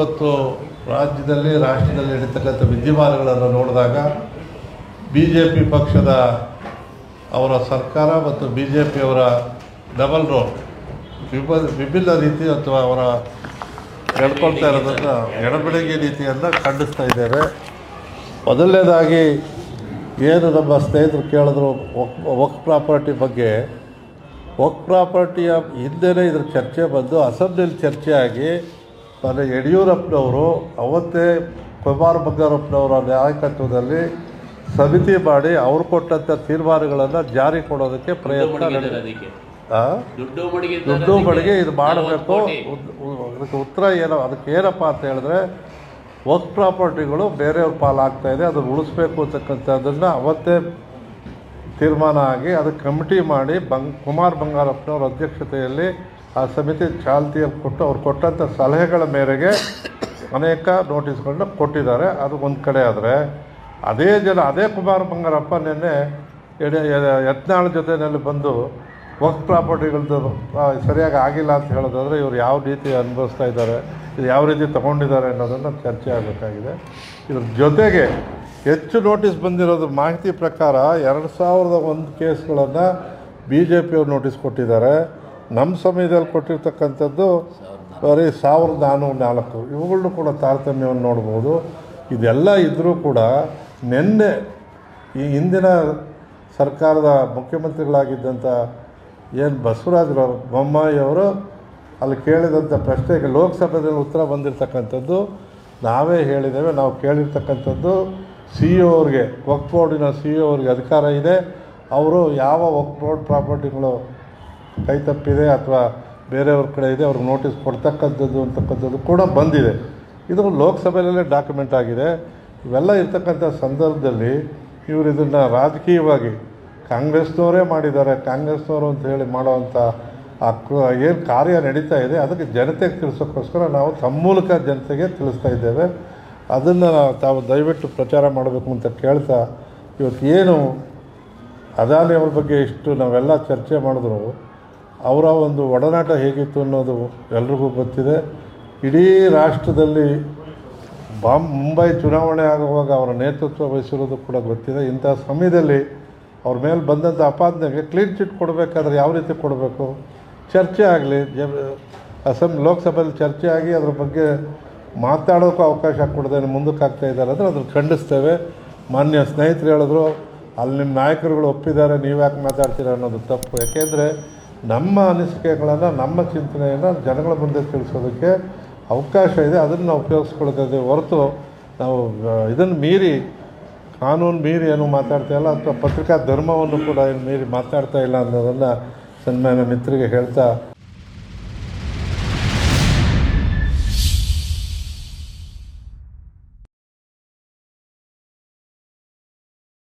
ಇವತ್ತು ರಾಜ್ಯದಲ್ಲಿ, ರಾಷ್ಟ್ರದಲ್ಲಿ ನಡೀತಕ್ಕಂಥ ವಿದ್ಯಮಾನಗಳನ್ನು ನೋಡಿದಾಗ ಬಿ ಜೆ ಪಿ ಪಕ್ಷದ ಅವರ ಸರ್ಕಾರ ಮತ್ತು ಬಿ ಜೆ ಪಿಯವರ ಡಬಲ್ ರೋಲ್ ವಿಭ ವಿಭಿನ್ನ ರೀತಿ ಅಥವಾ ಅವರ ನಡ್ಕೊಳ್ತಾ ಇರೋದನ್ನು ಎಡಬಿಡಿಗೆ ರೀತಿಯನ್ನು ಖಂಡಿಸ್ತಾ ಇದ್ದೇವೆ. ಮೊದಲನೇದಾಗಿ ಏನು ನಮ್ಮ ಸ್ನೇಹಿತರು ಕೇಳಿದ್ರು, ವಕ್ ವಕ್ ಪ್ರಾಪರ್ಟಿ ಬಗ್ಗೆ. ವಕ್ ಪ್ರಾಪರ್ಟಿಯ ಹಿಂದೆನೇ ಇದ್ರ ಚರ್ಚೆ ಬಂದು ಅಸೆಂಬ್ಲಿಯಲ್ಲಿ ಚರ್ಚೆ ಮೊನ್ನೆ ಯಡಿಯೂರಪ್ಪನವರು ಅವತ್ತೇ ಕುಮಾರ್ ಬಂಗಾರಪ್ಪನವರ ನಾಯಕತ್ವದಲ್ಲಿ ಸಮಿತಿ ಮಾಡಿ ಅವರು ಕೊಟ್ಟಂಥ ತೀರ್ಮಾನಗಳನ್ನು ಜಾರಿ ಕೊಡೋದಕ್ಕೆ ಪ್ರಯತ್ನ? ದುಡ್ಡು ಅದಕ್ಕೆ. ಇದು ಮಾಡಬೇಕು ಅದಕ್ಕೆ ಉತ್ತರ ಏನೋ ಅದಕ್ಕೆ ಏನಪ್ಪ ಅಂತ ಹೇಳಿದ್ರೆ ವರ್ಕ್ ಪ್ರಾಪರ್ಟಿಗಳು ಬೇರೆಯವ್ರ ಪಾಲಾಗ್ತಾ ಇದೆ ಅದನ್ನು ಉಳಿಸ್ಬೇಕು ಅಂತಕ್ಕಂಥದ್ದನ್ನು ಅವತ್ತೇ ತೀರ್ಮಾನ ಆಗಿ ಅದಕ್ಕೆ ಕಮಿಟಿ ಮಾಡಿ ಬಂಗ್ ಕುಮಾರ್ ಬಂಗಾರಪ್ಪನವ್ರ ಅಧ್ಯಕ್ಷತೆಯಲ್ಲಿ ಆ ಸಮಿತಿ ಚಾಲ್ತಿಯಲ್ಲಿ ಕೊಟ್ಟು, ಅವ್ರು ಕೊಟ್ಟಂಥ ಸಲಹೆಗಳ ಮೇರೆಗೆ ಅನೇಕ ನೋಟಿಸ್ಗಳನ್ನ ಕೊಟ್ಟಿದ್ದಾರೆ. ಅದು ಒಂದು ಕಡೆ ಆದರೆ ಅದೇ ಜನ, ಅದೇ ಕುಮಾರ ಬಂಗಾರಪ್ಪ ನಿನ್ನೆ ಎಡೆ- ಯತ್ನಾಳ ಜೊತೆಯಲ್ಲಿ ಬಂದು ವರ್ಕ್ ಪ್ರಾಪರ್ಟಿಗಳದ್ದು ಸರಿಯಾಗಿ ಆಗಿಲ್ಲ ಅಂತ ಹೇಳೋದಾದರೆ ಇವರು ಯಾವ ರೀತಿ ಅನುಭವಿಸ್ತಾ ಇದ್ದಾರೆ, ಇದು ಯಾವ ರೀತಿ ತೊಗೊಂಡಿದ್ದಾರೆ ಅನ್ನೋದನ್ನು ಚರ್ಚೆ ಆಗಬೇಕಾಗಿದೆ. ಇದ್ರ ಜೊತೆಗೆ ಹೆಚ್ಚು ನೋಟಿಸ್ ಬಂದಿರೋದು ಮಾಹಿತಿ ಪ್ರಕಾರ ಎರಡು ಸಾವಿರದ ಒಂದು ಕೇಸ್ಗಳನ್ನು ಬಿ ಜೆ ಪಿಯವ್ರು ನೋಟಿಸ್ ಕೊಟ್ಟಿದ್ದಾರೆ. ನಮ್ಮ ಸಮಯದಲ್ಲಿ ಕೊಟ್ಟಿರ್ತಕ್ಕಂಥದ್ದು ಬರೀ ಸಾವಿರದ ನಾನ್ನೂರು ನಾಲ್ಕು. ಇವುಗಳನ್ನು ಕೂಡ ತಾರತಮ್ಯವನ್ನು ನೋಡ್ಬೋದು. ಇದೆಲ್ಲ ಇದ್ದರೂ ಕೂಡ ನಿನ್ನೆ ಈ ಹಿಂದಿನ ಸರ್ಕಾರದ ಮುಖ್ಯಮಂತ್ರಿಗಳಾಗಿದ್ದಂಥ ಏನು ಬಸವರಾಜ ಬೊಮ್ಮಾಯಿ ಅವರು ಅಲ್ಲಿ ಕೇಳಿದಂಥ ಪ್ರಶ್ನೆಗೆ ಲೋಕಸಭೆಯಲ್ಲಿ ಉತ್ತರ ಬಂದಿರತಕ್ಕಂಥದ್ದು, ನಾವೇ ಹೇಳಿದ್ದೇವೆ, ನಾವು ಕೇಳಿರ್ತಕ್ಕಂಥದ್ದು ಸಿ ಇ ಅವ್ರಿಗೆ ವಕ್ ಬೋರ್ಡಿನ ಸಿ ಇ ಅವ್ರಿಗೆ ಅಧಿಕಾರ ಇದೆ. ಅವರು ಯಾವ ವಕ್ ಬೋರ್ಡ್ ಪ್ರಾಪರ್ಟಿಗಳು ಕೈ ತಪ್ಪಿದೆ ಅಥವಾ ಬೇರೆಯವ್ರ ಕಡೆ ಇದೆ, ಅವ್ರಿಗೆ ನೋಟಿಸ್ ಕೊಡ್ತಕ್ಕಂಥದ್ದು ಅಂತಕ್ಕಂಥದ್ದು ಕೂಡ ಬಂದಿದೆ. ಇದು ಲೋಕಸಭೆಯಲ್ಲೇ ಡಾಕ್ಯುಮೆಂಟ್ ಆಗಿದೆ. ಇವೆಲ್ಲ ಇರ್ತಕ್ಕಂಥ ಸಂದರ್ಭದಲ್ಲಿ ಇವರು ಇದನ್ನು ರಾಜಕೀಯವಾಗಿ ಕಾಂಗ್ರೆಸ್ನವರೇ ಮಾಡಿದ್ದಾರೆ, ಕಾಂಗ್ರೆಸ್ನವರು ಅಂತ ಹೇಳಿ ಮಾಡೋವಂಥ ಆ ಏನು ಕಾರ್ಯ ನಡೀತಾ ಇದೆ, ಅದಕ್ಕೆ ಜನತೆಗೆ ತಿಳಿಸೋಕ್ಕೋಸ್ಕರ ನಾವು ತಮ್ಮ ಮೂಲಕ ಜನತೆಗೆ ತಿಳಿಸ್ತಾ ಇದ್ದೇವೆ. ಅದನ್ನು ತಾವು ದಯವಿಟ್ಟು ಪ್ರಚಾರ ಮಾಡಬೇಕು ಅಂತ ಕೇಳ್ತಾ ಇವತ್ತು ಏನು, ಅದಾನಿ ಅವ್ರ ಬಗ್ಗೆ ಇಷ್ಟು ನಾವೆಲ್ಲ ಚರ್ಚೆ ಮಾಡಿದ್ರು. ಅವರ ಒಂದು ಒಡನಾಟ ಹೇಗಿತ್ತು ಅನ್ನೋದು ಎಲ್ರಿಗೂ ಗೊತ್ತಿದೆ. ಇಡೀ ರಾಷ್ಟ್ರದಲ್ಲಿ ಬಾಂಬ್ ಮುಂಬೈ ಚುನಾವಣೆ ಆಗುವಾಗ ಅವರ ನೇತೃತ್ವ ವಹಿಸಿರೋದು ಕೂಡ ಗೊತ್ತಿದೆ. ಇಂಥ ಸಮಯದಲ್ಲಿ ಅವ್ರ ಮೇಲೆ ಬಂದಂಥ ಅಪಾದನೆಗೆ ಕ್ಲೀನ್ ಚಿಟ್ ಕೊಡಬೇಕಾದ್ರೆ ಯಾವ ರೀತಿ ಕೊಡಬೇಕು? ಚರ್ಚೆ ಆಗಲಿ ಜ ಅಸೆಂ, ಲೋಕಸಭೆಯಲ್ಲಿ ಚರ್ಚೆ ಆಗಿ ಅದ್ರ ಬಗ್ಗೆ ಮಾತಾಡೋಕ್ಕೂ ಅವಕಾಶ ಕೊಡದೆ ಮುಂದಕ್ಕೆ ಆಗ್ತಾ ಇದ್ದಾರೆ ಅಂದರೆ ಅದನ್ನು ಖಂಡಿಸ್ತೇವೆ. ಮಾನ್ಯ ಸ್ನೇಹಿತರು ಹೇಳಿದ್ರು, ಅಲ್ಲಿ ನಿಮ್ಮ ನಾಯಕರುಗಳು ಒಪ್ಪಿದ್ದಾರೆ ನೀವು ಯಾಕೆ ಮಾತಾಡ್ತೀರ ಅನ್ನೋದು ತಪ್ಪು. ಯಾಕೆಂದರೆ ನಮ್ಮ ಅನಿಸಿಕೆಗಳನ್ನು, ನಮ್ಮ ಚಿಂತನೆಯನ್ನು ಜನಗಳ ಮುಂದೆ ತಿಳಿಸೋದಕ್ಕೆ ಅವಕಾಶ ಇದೆ. ಅದನ್ನು ನಾವು ಉಪಯೋಗಿಸ್ಕೊಳ್ತಿದ್ದೇವೆ ಹೊರತು ನಾವು ಇದನ್ನು ಮೀರಿ, ಕಾನೂನು ಮೀರಿ ಏನು ಮಾತಾಡ್ತಾ ಇಲ್ಲ, ಅಥವಾ ಪತ್ರಿಕಾ ಧರ್ಮವನ್ನು ಕೂಡ ಏನು ಮೀರಿ ಮಾತಾಡ್ತಾ ಇಲ್ಲ ಅನ್ನೋದನ್ನು ಸನ್ಮಾನ ಮಿತ್ರರಿಗೆ ಹೇಳ್ತಾ